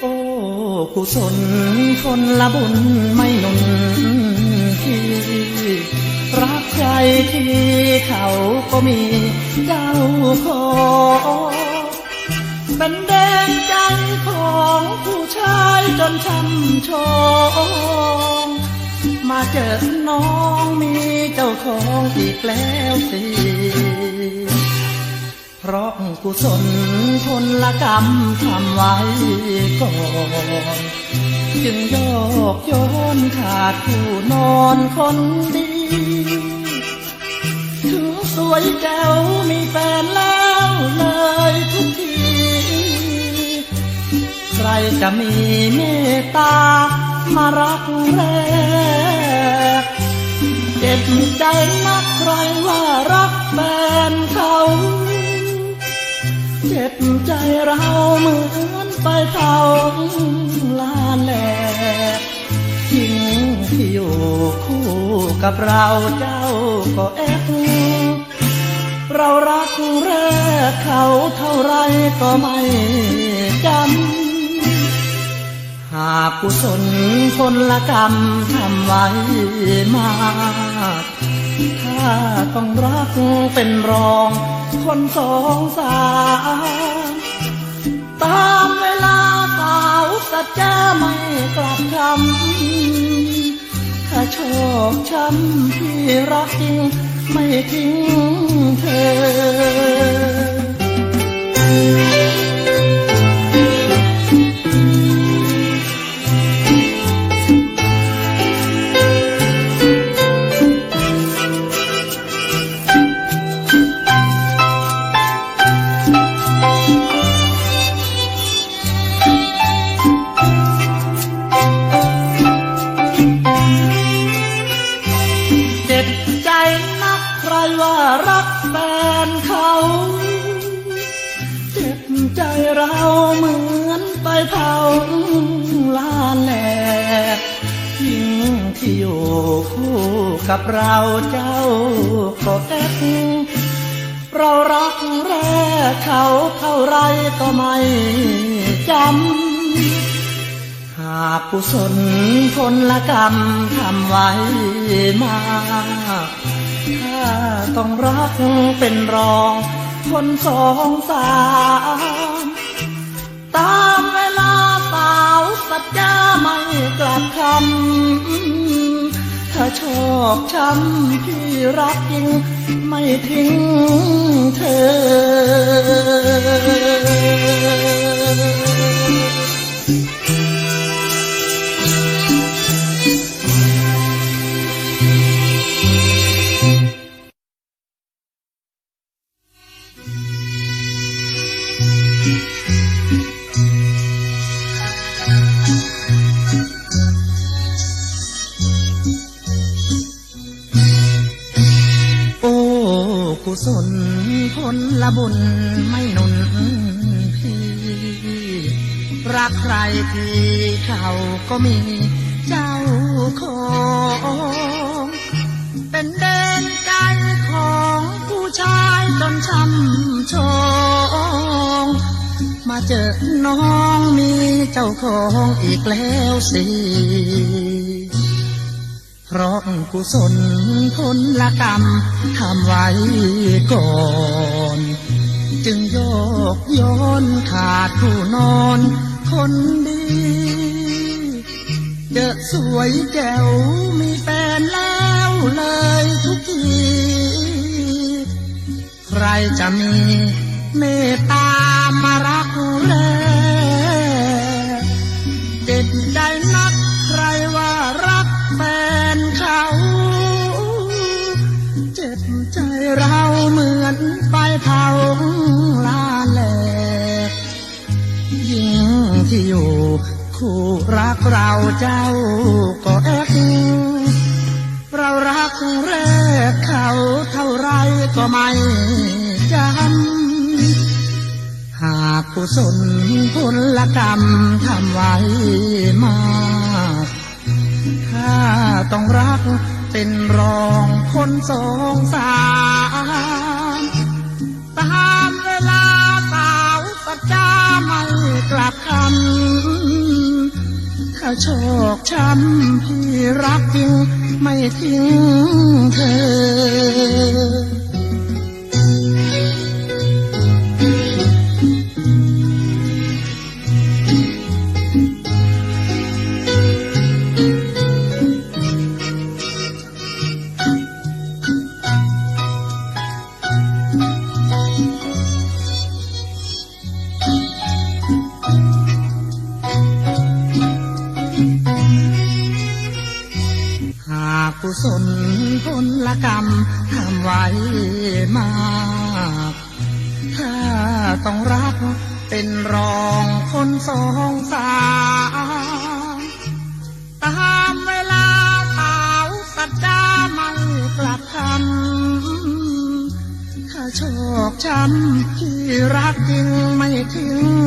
โอ้กุศลคนละบุญไม่หนุนที่รักใครที่เขาก็มีเจ้าของ จนช้ำชองมาเจอน้องมีเจ้าของอีกแล้วสิเพราะกุศลพลกรรมทำไว้ก่อนจึงโยกโยนขาดผู้นอนคนดีถึงสวยแก้วมีแฟนแล้วเลยทุกที จะมีเมตตามารักแรกเจ็บใจนักใครว่ารักแฟนเขาเจ็บใจเราเหมือนไปเผาลาแหลกทิ้งที่อยู่คู่กับเราเจ้าก็แอบเรารักแรกเขาเท่าไรก็ไม่จำากกุศลพละกรรมทำไว้มากถ้าต้องรักเป็นรอง คนสองสามตามเวลาสาวสัจจะไม่กลับคำถ้าโชคช้ำที่รักจริง ไม่ทิ้งเธอ เราเหมือนไปเผาลานแหลกยิ่งที่อยู่คู่กับเราเจ้าก็แอบเรารักแรกเขาเท่าไรก็ไม่จำ หากกุศลพละกรรมทำไว้มาถ้าต้องรักเป็นรองคนสองสาม ตามเวลาสาวสัจจาไม่กลับคำถ้าชอบช้ำที่รักจริงไม่ทิ้งเธอ กุศลผลละบุญไม่หนุนพี่ รักใครที่เขาก็มีเจ้าของเป็นเดนใจของผู้ชายจนช้ำชองมาเจอน้องมีเจ้าของอีกแล้วสิ เพราะกุศลผลกรรมทำไว้ก่อน จึงโยกโย้อนขาดผู้นอนคนดี เจอสวยแก้วมีแฟนแล้วเลยทุกที ใครจะมีเมตตา เผาลาแหลกยิ่งที่อยู่ คู่รักเราเจ้าก็แอบเรารักแรกเขาเท่าไรก็ไม่จำหากกุศลผลกรรมทำไว้มากต้องรักเป็นรองคนสองสาร กลับคำถ้าโชคช้ำพี่รักจริงไม่ทิ้งเธอ ศลผลกรรมทำไว้มากถ้าต้องรักเป็นรองคนสองสามตามเวลาเป่าสัจจาไม่กลับคำถ้าโชคช้ำที่รักจริงไม่ทิ้ง